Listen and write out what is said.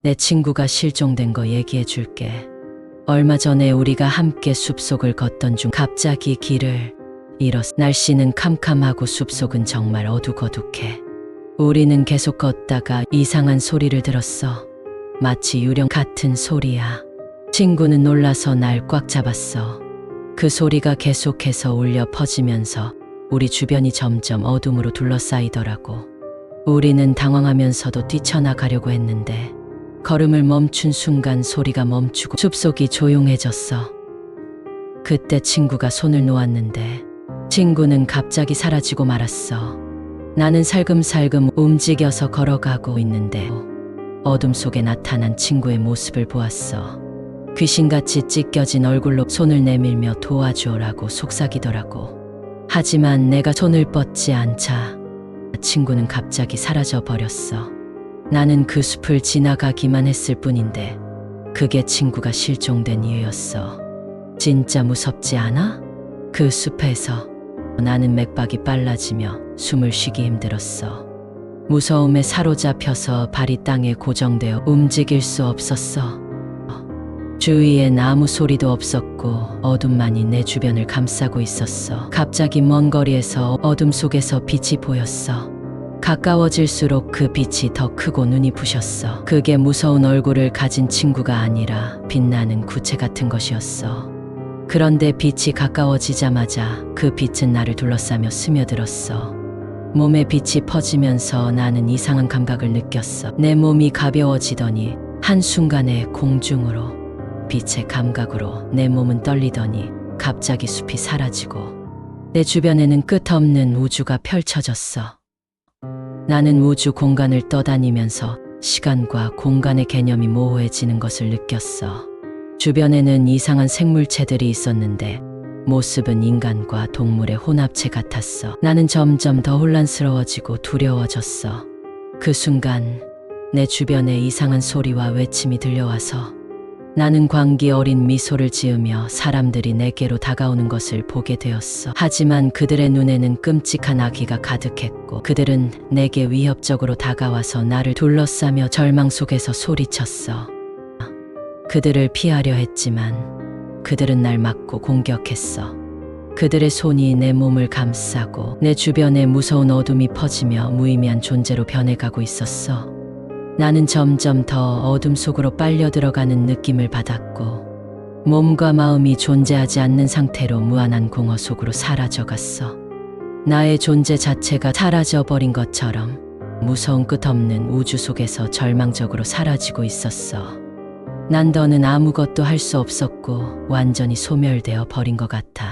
내 친구가 실종된 거 얘기해 줄게. 얼마 전에 우리가 함께 숲속을 걷던 중 갑자기 길을 잃었어. 날씨는 캄캄하고 숲속은 정말 어둑어둑해. 우리는 계속 걷다가 이상한 소리를 들었어. 마치 유령 같은 소리야. 친구는 놀라서 날 꽉 잡았어. 그 소리가 계속해서 울려 퍼지면서 우리 주변이 점점 어둠으로 둘러싸이더라고. 우리는 당황하면서도 뛰쳐나가려고 했는데 걸음을 멈춘 순간 소리가 멈추고 숲속이 조용해졌어. 그때 친구가 손을 놓았는데 친구는 갑자기 사라지고 말았어. 나는 살금살금 움직여서 걸어가고 있는데 어둠 속에 나타난 친구의 모습을 보았어. 귀신같이 찢겨진 얼굴로 손을 내밀며 도와줘라고 속삭이더라고. 하지만 내가 손을 뻗지 않자 친구는 갑자기 사라져 버렸어. 나는 그 숲을 지나가기만 했을 뿐인데 그게 친구가 실종된 이유였어. 진짜 무섭지 않아? 그 숲에서 나는 맥박이 빨라지며 숨을 쉬기 힘들었어. 무서움에 사로잡혀서 발이 땅에 고정되어 움직일 수 없었어. 주위엔 아무 소리도 없었고 어둠만이 내 주변을 감싸고 있었어. 갑자기 먼 거리에서 어둠 속에서 빛이 보였어. 가까워질수록 그 빛이 더 크고 눈이 부셨어. 그게 무서운 얼굴을 가진 친구가 아니라 빛나는 구체 같은 것이었어. 그런데 빛이 가까워지자마자 그 빛은 나를 둘러싸며 스며들었어. 몸에 빛이 퍼지면서 나는 이상한 감각을 느꼈어. 내 몸이 가벼워지더니 한순간에 공중으로 빛의 감각으로 내 몸은 떨리더니 갑자기 숲이 사라지고 내 주변에는 끝없는 우주가 펼쳐졌어. 나는 우주 공간을 떠다니면서 시간과 공간의 개념이 모호해지는 것을 느꼈어. 주변에는 이상한 생물체들이 있었는데 모습은 인간과 동물의 혼합체 같았어. 나는 점점 더 혼란스러워지고 두려워졌어. 그 순간 내 주변에 이상한 소리와 외침이 들려와서 나는 광기 어린 미소를 지으며 사람들이 내게로 다가오는 것을 보게 되었어. 하지만 그들의 눈에는 끔찍한 아기가 가득했고 그들은 내게 위협적으로 다가와서 나를 둘러싸며 절망 속에서 소리쳤어. 그들을 피하려 했지만 그들은 날 맞고 공격했어. 그들의 손이 내 몸을 감싸고 내 주변에 무서운 어둠이 퍼지며 무의미한 존재로 변해가고 있었어. 나는 점점 더 어둠 속으로 빨려 들어가는 느낌을 받았고 몸과 마음이 존재하지 않는 상태로 무한한 공허 속으로 사라져갔어. 나의 존재 자체가 사라져 버린 것처럼 무서운 끝없는 우주 속에서 절망적으로 사라지고 있었어. 난 더는 아무것도 할 수 없었고 완전히 소멸되어 버린 것 같아.